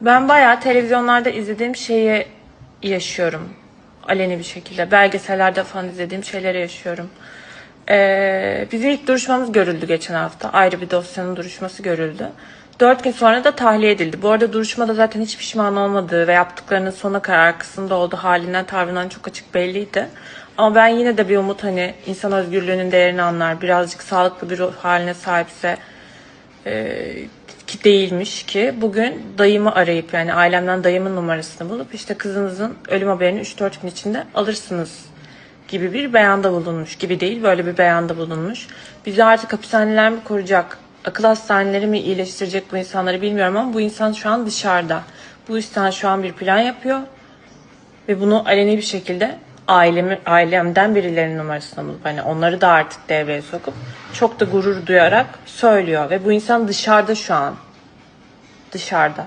Ben bayağı televizyonlarda izlediğim şeyi yaşıyorum. Aleni bir şekilde. Belgesellerde falan izlediğim şeyleri yaşıyorum. Ee, bizim ilk duruşmamız görüldü geçen hafta. Ayrı bir dosyanın duruşması görüldü. Dört gün sonra da tahliye edildi. Bu arada duruşmada zaten hiç pişman olmadığı ve yaptıklarının sona kadar arkasında olduğu halinden tavrından çok açık belliydi. Ama ben yine de bir umut hani insan özgürlüğünün değerini anlar, birazcık sağlıklı bir ruh haline sahipse e, ki değilmiş ki bugün dayımı arayıp yani ailemden dayımın numarasını bulup işte kızınızın ölüm haberini 3-4 gün içinde alırsınız gibi bir beyanda bulunmuş gibi değil böyle bir beyanda bulunmuş. Bizi artık hapishaneler mi koruyacak, akıl hastaneleri mi iyileştirecek bu insanları bilmiyorum ama bu insan şu an dışarıda. Bu insan şu an bir plan yapıyor ve bunu aleni bir şekilde ailemi, ailemden birilerinin numarasını bulup hani onları da artık devreye sokup çok da gurur duyarak söylüyor ve bu insan dışarıda şu an dışarıda.